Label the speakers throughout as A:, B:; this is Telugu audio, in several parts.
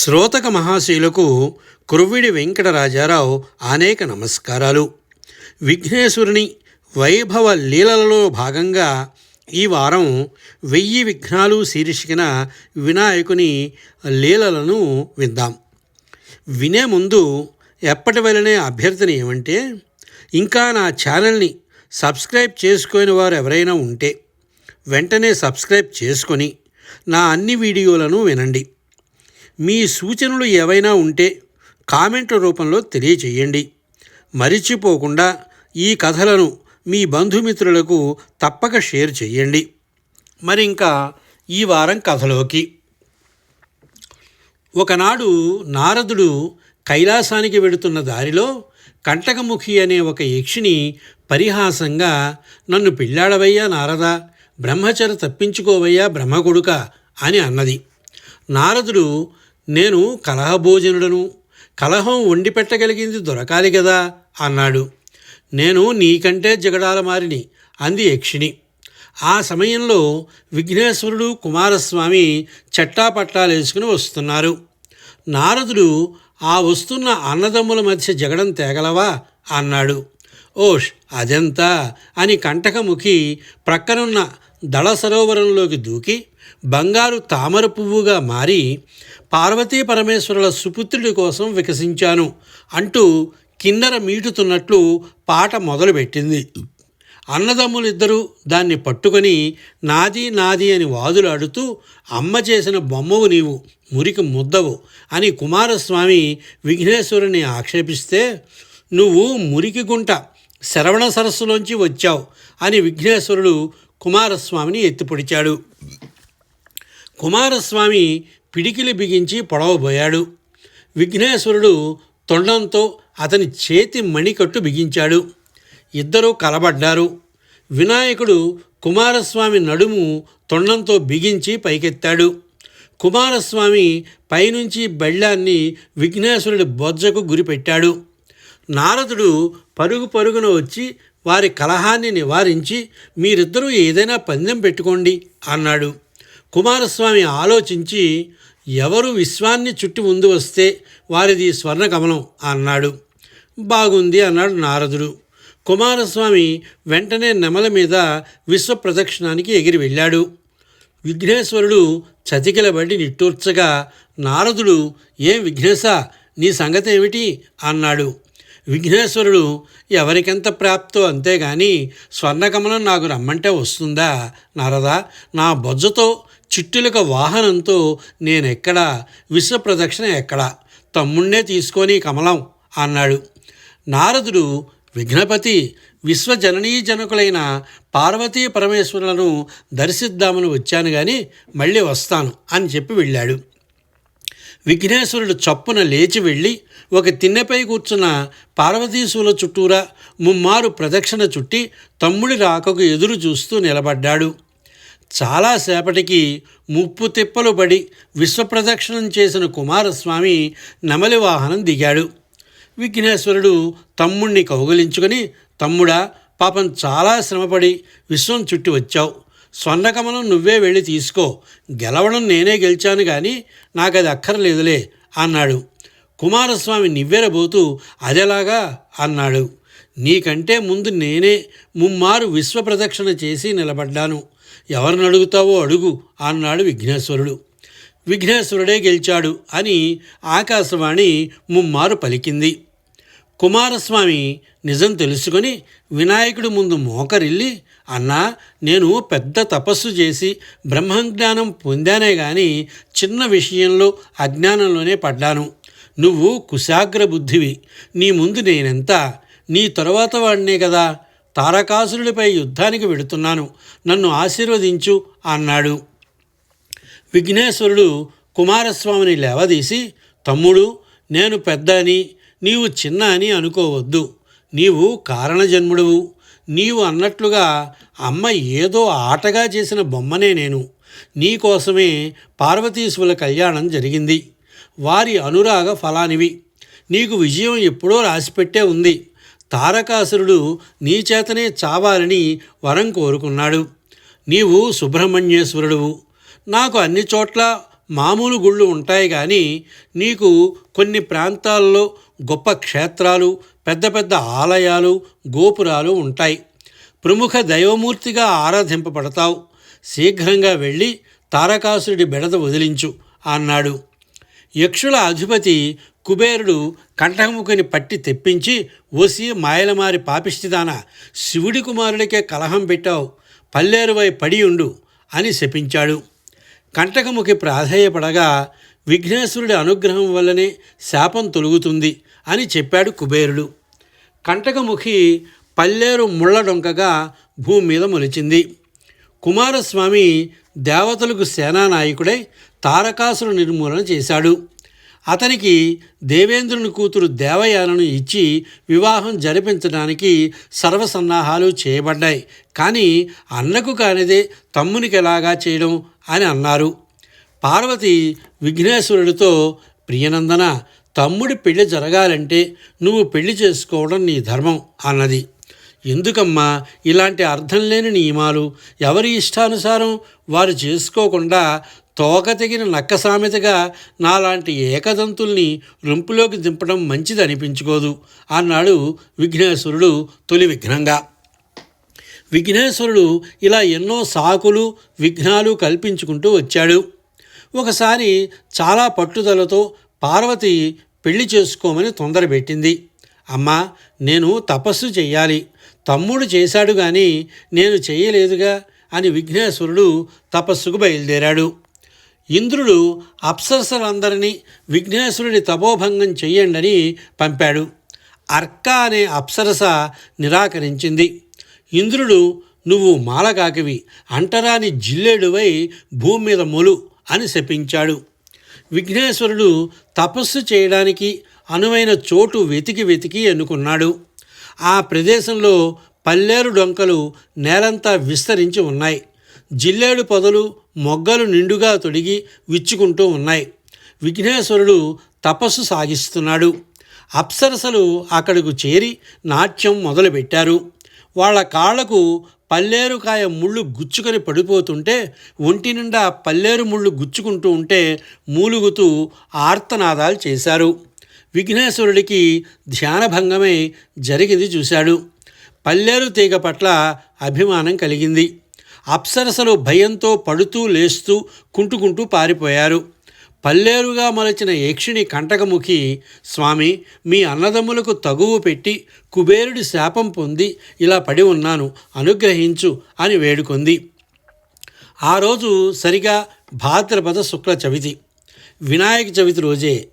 A: శ్రోతక మహాశీలకు కురువిడి వెంకటరాజారావు అనేక నమస్కారాలు. విఘ్నేశ్వరుని వైభవ లీలలలో భాగంగా ఈ వారం వెయ్యి విఘ్నాలు శీర్షికన వినాయకుని లీలలను విందాం. వినే ముందు ఎప్పటి వలనే అభ్యర్థన ఏమంటే ఇంకా నా ఛానల్ని సబ్స్క్రైబ్ చేసుకొని వారు ఎవరైనా ఉంటే వెంటనే సబ్స్క్రైబ్ చేసుకొని నా అన్ని వీడియోలను వినండి. మీ సూచనలు ఏవైనా ఉంటే కామెంట్ల రూపంలో తెలియచేయండి మరిచిపోకుండా ఈ కథలను మీ బంధుమిత్రులకు తప్పక షేర్ చేయండి. మరి ఇంకా ఈ వారం కథలోకి. ఒకనాడు నారదుడు కైలాసానికి వెడుతున్న దారిలో కంటకముఖి అనే ఒక యక్షిని పరిహాసంగా నన్ను పెళ్ళాడవయ్యా నారద బ్రహ్మచర తప్పించుకోవయ్యా బ్రహ్మకొడుక అని అన్నది. నారదుడు నేను కలహభోజనుడను కలహం వండి పెట్టగలిగింది దొరకాలి కదా అన్నాడు. నేను నీకంటే జగడాల మారిని అంది యక్షిణి. ఆ సమయంలో విఘ్నేశ్వరుడు కుమారస్వామి చట్టాపట్టాలేసుకుని వస్తున్నారు. నారదుడు ఆ వస్తున్న అన్నదమ్ముల మధ్య జగడం తేగలవా? అన్నాడు. ఓష్ అదెంతా? అని కంటకముఖి ప్రక్కనున్న దళ సరోవరంలోకి దూకి బంగారు తామర పువ్వుగా మారి పార్వతీ పరమేశ్వరుల సుపుత్రుడి కోసం వికసించాను అంటూ కిన్నెర మీటుతున్నట్లు పాట మొదలుపెట్టింది. అన్నదమ్ములిద్దరూ దాన్ని పట్టుకొని నాది నాది అని వాదులాడుతూ అమ్మ చేసిన బొమ్మవు నీవు మురికి ముద్దవు అని కుమారస్వామి విఘ్నేశ్వరుని ఆక్షేపిస్తే నువ్వు మురికి గుంట శరవణ సరస్సులోంచి వచ్చావు అని విఘ్నేశ్వరుడు కుమారస్వామిని ఎత్తిపొడిచాడు. కుమారస్వామి పిడికిలి బిగించి పొడవబోయాడు విఘ్నేశ్వరుడు తొండంతో అతని చేతి మణికట్టు బిగించాడు. ఇద్దరూ కలబడ్డారు. వినాయకుడు కుమారస్వామి నడుము తొండంతో బిగించి పైకెత్తాడు. కుమారస్వామి పైనుంచి బెళ్ళాన్ని విఘ్నేశ్వరుడి బొజ్జకు గురిపెట్టాడు. నారదుడు పరుగు పరుగున వచ్చి వారి కలహాన్ని నివారించి మీరిద్దరూ ఏదైనా పందెం పెట్టుకోండి అన్నాడు. కుమారస్వామి ఆలోచించి ఎవరు విశ్వాన్ని చుట్టి ముందు వస్తే వారిది స్వర్ణకమలం అన్నాడు. బాగుంది అన్నాడు నారదుడు. కుమారస్వామి వెంటనే నెమల మీద విశ్వ ప్రదక్షిణానికి ఎగిరి వెళ్ళాడు. విఘ్నేశ్వరుడు చతికిలబడి నిట్టూర్చగా నారదుడు ఏం విఘ్నేశ నీ సంగతి ఏమిటి అన్నాడు. విఘ్నేశ్వరుడు ఎవరికెంత ప్రాప్తో అంతేగాని స్వర్ణకమలం నాకు రమ్మంటే వస్తుందా? నారదా నా బొజ్జతో చిట్టులక వాహనంతో నేనెక్కడా? విశ్వప్రదక్షిణ ఎక్కడా? తమ్ముణ్ణే తీసుకొని కమలం అన్నాడు. నారదుడు విఘ్నపతి విశ్వజననీ జనకులైన పార్వతీ పరమేశ్వరులను దర్శిద్దామని వచ్చాను కానీ మళ్ళీ వస్తాను అని చెప్పి వెళ్ళాడు. విఘ్నేశ్వరుడు చప్పున లేచి వెళ్ళి ఒక తిన్నెపై కూర్చున్న పార్వతీశుల చుట్టూరా ముమ్మారు ప్రదక్షిణ చుట్టి తమ్ముడి రాకకు ఎదురు చూస్తూ నిలబడ్డాడు. చాలాసేపటికి ముప్పు తిప్పలు పడి విశ్వప్రదక్షిణం చేసిన కుమారస్వామి నెమలి వాహనం దిగాడు. విఘ్నేశ్వరుడు తమ్ముణ్ణి కౌగలించుకొని తమ్ముడా పాపం చాలా శ్రమపడి విశ్వం చుట్టి వచ్చావు. స్వర్ణకమలం నువ్వే వెళ్ళి తీసుకో. గెలవడం నేనే గెలిచాను కానీ నాకు అది అక్కర్లేదులే అన్నాడు. కుమారస్వామి నివ్వెరబోతూ అదెలాగా అన్నాడు. నీకంటే ముందు నేనే ముమ్మారు విశ్వ ప్రదక్షిణ చేసి నిలబడ్డాను. ఎవరిని అడుగుతావో అడుగు అన్నాడు విఘ్నేశ్వరుడు. విఘ్నేశ్వరుడే గెలిచాడు అని ఆకాశవాణి ముమ్మారు పలికింది. కుమారస్వామి నిజం తెలుసుకొని వినాయకుడి ముందు మోకరిల్లి అన్నా నేను పెద్ద తపస్సు చేసి బ్రహ్మజ్ఞానం పొందానే కానీ చిన్న విషయంలో అజ్ఞానంలోనే పడ్డాను. నువ్వు కుశాగ్ర బుద్ధివి నీ ముందు నేనెంత నీ తరువాత వాడినే కదా. తారకాసురుడిపై యుద్ధానికి వెడుతున్నాను. నన్ను ఆశీర్వదించు అన్నాడు. విఘ్నేశ్వరుడు కుమారస్వామిని లేవదీసి తమ్ముడు నేను పెద్ద అని నీవు చిన్న అని అనుకోవద్దు. నీవు కారణజన్ముడువు. నీవు అన్నట్లుగా అమ్మ ఏదో ఆటగా చేసిన బొమ్మనే నేను. నీకోసమే పార్వతీశువుల కళ్యాణం జరిగింది. వారి అనురాగ ఫలానివి. నీకు విజయం ఎప్పుడో రాసిపెట్టే ఉంది. తారకాసురుడు నీ చేతనే చావాలని వరం కోరుకున్నాడు. నీవు సుబ్రహ్మణ్యేశ్వరుడువు. నాకు అన్ని చోట్ల మామూలు గుళ్ళు ఉంటాయి కానీ నీకు కొన్ని ప్రాంతాల్లో గొప్ప క్షేత్రాలు పెద్ద పెద్ద ఆలయాలు గోపురాలు ఉంటాయి. ప్రముఖ దైవమూర్తిగా ఆరాధింపబడతావు. శీఘ్రంగా వెళ్ళి తారకాసురుడి బెడద వదిలించు అన్నాడు. యక్షుల అధిపతి కుబేరుడు కంఠముఖని పట్టి తెప్పించి ఓసి మాయలమారి పాపిష్టిదాన శివుడి కుమారుడికే కలహం పెట్టావు పల్లేరువై పడి ఉండు అని శపించాడు. కంటకముఖి ప్రాధేయపడగా విఘ్నేశ్వరుడి అనుగ్రహం వల్లనే శాపం తొలుగుతుంది అని చెప్పాడు కుబేరుడు. కంటకముఖి పల్లేరు ముళ్ళడొంకగా భూమి మీద మొలిచింది. కుమారస్వామి దేవతలకు సేనానాయకుడై తారకాసురు నిర్మూలన చేశాడు. అతనికి దేవేంద్రుని కూతురు దేవయానను ఇచ్చి వివాహం జరిపించడానికి సర్వసన్నాహాలు చేయబడ్డాయి. కానీ అన్నకు కానిదే తమ్మునికి ఎలాగా చేయడం అని అన్నారు. పార్వతి విఘ్నేశ్వరుడితో ప్రియనందన తమ్ముడి పెళ్ళి జరగాలంటే నువ్వు పెళ్ళి చేసుకోవడం నీ ధర్మం అన్నది. ఎందుకమ్మా? ఇలాంటి అర్థం లేని నియమాలు ఎవరి ఇష్టానుసారం వారు చేసుకోకుండా తోక తెగిన నక్క సామెతగా నాలాంటి ఏకదంతుల్ని రొంపులోకి దింపడం మంచిది అనిపించుకోదు అన్నాడు విఘ్నేశ్వరుడు తొలి విఘ్నంగా. విఘ్నేశ్వరుడు ఇలా ఎన్నో సాకులు విఘ్నాలు కల్పించుకుంటూ వచ్చాడు. ఒకసారి చాలా పట్టుదలతో పార్వతి పెళ్ళి చేసుకోమని తొందరపెట్టింది అమ్మా నేను తపస్సు చెయ్యాలి. తమ్ముడు చేశాడు కానీ నేను చేయలేదుగా అని విఘ్నేశ్వరుడు తపస్సుకు బయలుదేరాడు. ఇంద్రుడు అప్సరసలందరినీ విఘ్నేశ్వరుని తపోభంగం చెయ్యండని పంపాడు. అర్క అనే అప్సరస నిరాకరించింది. ఇంద్రుడు నువ్వు మాలకాకివి అంటరాని జిల్లేడువై భూమి మీద మొలు అని శపించాడు. విఘ్నేశ్వరుడు తపస్సు చేయడానికి అనువైన చోటు వెతికి వెతికి ఎన్నుకున్నాడు. ఆ ప్రదేశంలో పల్లేరు డొంకలు నేలంతా విస్తరించి ఉన్నాయి. జిల్లేడు పొదలు మొగ్గలు నిండుగా తొడిగి విచ్చుకుంటూ ఉన్నాయి. విఘ్నేశ్వరుడు తపస్సు సాగిస్తున్నాడు. అప్సరసలు అక్కడకు చేరి నాట్యం మొదలుపెట్టారు. వాళ్ళ కాళ్ళకు పల్లేరుకాయ ముళ్ళు గుచ్చుకొని పడిపోతుంటే ఒంటి నిండా పల్లేరు ముళ్ళు గుచ్చుకుంటూ ఉంటే మూలుగుతూ ఆర్తనాదాలు చేశారు. విఘ్నేశ్వరుడికి ధ్యానభంగమై జరిగింది చూశాడు. పల్లేరు తీగ పట్ల అభిమానం కలిగింది. అప్సరసలు భయంతో పడుతూ లేస్తూ కుంటుకుంటూ పారిపోయారు. పల్లేరుగా మలచిన యక్షిణి కంటకముఖి స్వామి మీ అన్నదమ్ములకు తగువు పెట్టి కుబేరుడి శాపం పొంది ఇలా పడి ఉన్నాను అనుగ్రహించు అని వేడుకొంది. ఆ రోజు సరిగా భాద్రపద శుక్ల చవితి. వినాయక చవితి రోజే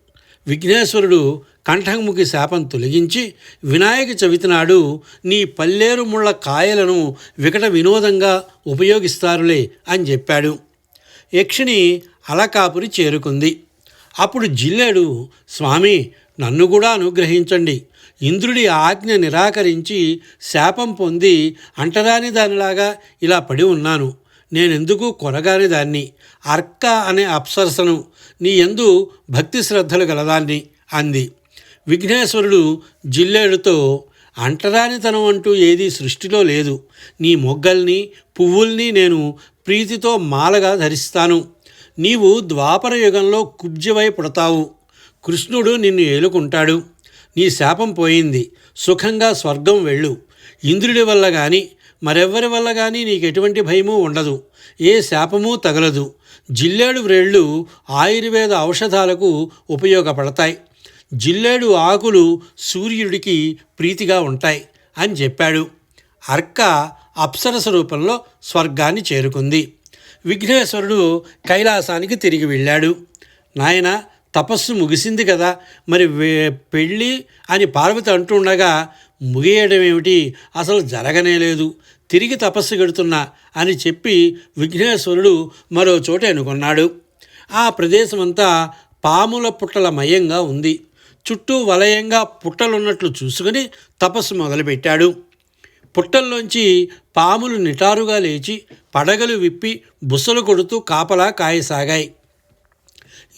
A: విఘ్నేశ్వరుడు కంఠముఖి శాపం తొలగించి వినాయక చవితి నాడు నీ పల్లేరు ముళ్ళ కాయలను వికట వినోదంగా ఉపయోగిస్తారులే అని చెప్పాడు. యక్షిణి అలకాపురి చేరుకుంది. అప్పుడు జిల్లేడు స్వామి నన్ను కూడా అనుగ్రహించండి. ఇంద్రుడి ఆజ్ఞ నిరాకరించి శాపం పొంది అంటరాని దానిలాగా ఇలా పడి ఉన్నాను. నేనెందుకు కొరగాని దాన్ని? అర్క అనే అప్సరసను నీ ఎందు భక్తి శ్రద్ధలు గలదాన్ని అంది. విఘ్నేశ్వరుడు జిల్లేడుతో అంటరానితనం అంటూ ఏదీ సృష్టిలో లేదు. నీ మొగ్గల్ని పువ్వుల్ని నేను ప్రీతితో మాలగా ధరిస్తాను. నీవు ద్వాపర యుగంలో కుబ్జవై పుడతావు. కృష్ణుడు నిన్ను ఏలుకుంటాడు. నీ శాపం పోయింది. సుఖంగా స్వర్గం వెళ్ళు. ఇంద్రుడి వల్ల కానీ మరెవ్వరి వల్ల కానీ నీకు ఎటువంటి భయము ఉండదు. ఏ శాపము తగలదు. జిల్లేడు వ్రేళ్ళు ఆయుర్వేద ఔషధాలకు ఉపయోగపడతాయి. జిల్లేడు ఆకులు సూర్యుడికి ప్రీతిగా ఉంటాయి అని చెప్పాడు. అర్క అప్సరస రూపంలో స్వర్గాన్ని చేరుకుంది. విఘ్నేశ్వరుడు కైలాసానికి తిరిగి వెళ్ళాడు. నాయన తపస్సు ముగిసింది కదా మరి పెళ్ళి అని పార్వతి అంటుండగా ముగియడం ఏమిటి? అసలు జరగనే లేదు. తిరిగి తపస్సు గడుతున్నా అని చెప్పి విఘ్నేశ్వరుడు మరో చోట ఎన్నుకున్నాడు. ఆ ప్రదేశమంతా పాముల పుట్టల మయంగా ఉంది. చుట్టూ వలయంగా పుట్టలున్నట్లు చూసుకుని తపస్సు మొదలుపెట్టాడు. పుట్టల్లోంచి పాములు నిటారుగా లేచి పడగలు విప్పి బుసలు కొడుతూ కాపలా కాయసాగాయి.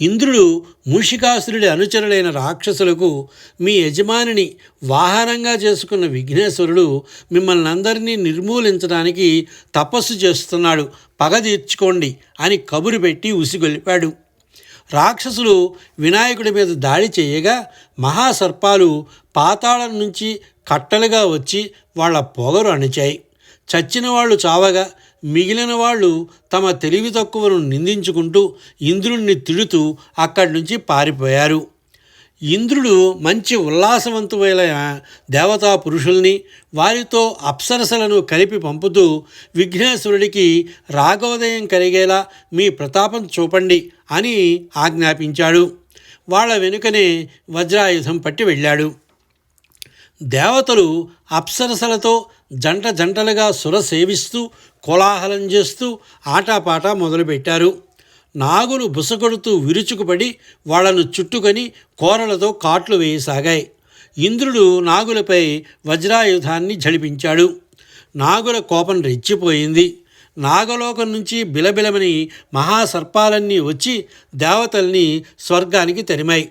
A: ఇంద్రుడు మూషికాసురుడి అనుచరులైన రాక్షసులకు మీ యజమానిని వాహనంగా చేసుకున్న విఘ్నేశ్వరుడు మిమ్మల్ని అందరినీ నిర్మూలించడానికి తపస్సు చేస్తున్నాడు. పగ తీర్చుకోండి అని కబురు పెట్టి ఉసిగొలిపాడు. రాక్షసులు వినాయకుడి మీద దాడి చేయగా మహాసర్పాలు పాతాళం నుంచి కట్టలుగా వచ్చి వాళ్ళ పొగరు అణిచాయి. చచ్చిన వాళ్ళు చావగా మిగిలిన వాళ్ళు తమ తెలివి తక్కువను నిందించుకుంటూ ఇంద్రుణ్ణి తిడుతూ అక్కడి నుంచి పారిపోయారు. ఇంద్రుడు మంచి ఉల్లాసవంతుమైన దేవతా పురుషుల్ని వారితో అప్సరసలను కలిపి పంపుతూ విఘ్నేశ్వరుడికి రాగోదయం కలిగేలా మీ ప్రతాపం చూపండి. అని ఆజ్ఞాపించాడు. వాళ్ళ వెనుకనే వజ్రాయుధం పట్టి వెళ్ళాడు. దేవతలు అప్సరసలతో జంట జంటలుగా సుర సేవిస్తూ కోలాహలం చేస్తూ ఆటాపాట మొదలుపెట్టారు. నాగులు బుసకొడుతూ విరుచుకుపడి వాళ్ళను చుట్టుకొని కోరలతో కాట్లు వేయసాగాయి. ఇంద్రుడు నాగులపై వజ్రాయుధాన్ని జడిపించాడు నాగుల కోపం రెచ్చిపోయింది. నాగలోకం నుంచి బిలబిలమని మహాసర్పాలన్నీ వచ్చి దేవతల్ని స్వర్గానికి తరిమాయి.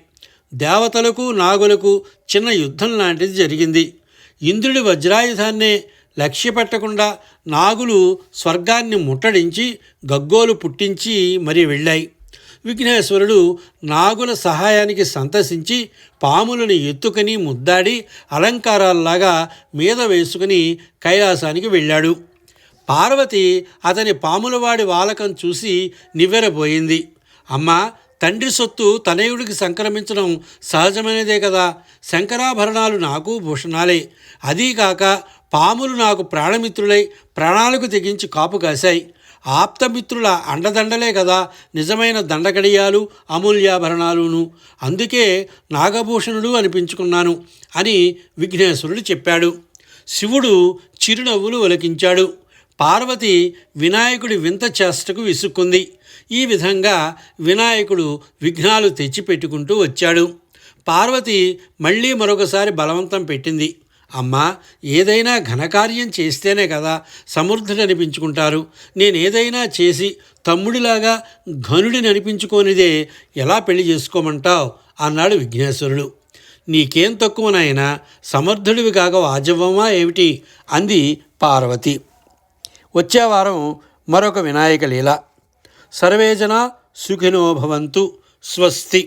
A: దేవతలకు నాగులకు చిన్న యుద్ధం లాంటిది జరిగింది. ఇంద్రుడి వజ్రాయుధాన్నే లక్ష్య పెట్టకుండా నాగులు స్వర్గాన్ని ముట్టడించి గగ్గోలు పుట్టించి మరి వెళ్ళాయి. విఘ్నేశ్వరుడు నాగుల సహాయానికి సంతసించి పాములను ఎత్తుకొని ముద్దాడి అలంకారాల్లాగా మీద వేసుకుని కైలాసానికి వెళ్ళాడు. పార్వతి అతని పాములవాడి వాలకం చూసి నివ్వెరపోయింది అమ్మా తండ్రి సొత్తు తనయుడికి సంక్రమించడం సహజమైనదే కదా. శంకరాభరణాలు నాకు భూషణాలే. అదీకాక పాములు నాకు ప్రాణమిత్రులై ప్రాణాలకు తెగించి కాపు కాశాయి. ఆప్తమిత్రుల అండదండలే కదా నిజమైన దండకడియాలు అమూల్యాభరణాలును. అందుకే నాగభూషణుడు అనిపించుకున్నాను అని విఘ్నేశ్వరుడు చెప్పాడు. శివుడు చిరునవ్వులు ఒలకించాడు. పార్వతి వినాయకుడి వింత చేష్టకు విసుక్కుంది. ఈ విధంగా వినాయకుడు విఘ్నాలు తెచ్చిపెట్టుకుంటూ వచ్చాడు. పార్వతి మళ్ళీ మరొకసారి బలవంతం పెట్టింది. అమ్మా ఏదైనా ఘనకార్యం చేస్తేనే కదా సమర్థుడు అనిపించుకుంటారు. నేను ఏదైనా చేసి తమ్ముడిలాగా ఘనుడిని అనిపించుకోనిదే ఎలా పెళ్ళి చేసుకోమంటావు? అన్నాడు విఘ్నేశ్వరుడు. నీకేం తక్కువ నాయనా సమర్థుడివి కాక వాజవ్వమా ఏమిటి? అంది పార్వతి. వచ్చే వారం మరొక వినాయక లీల. సర్వేజన సుఖినో భవంతు. స్వస్తి.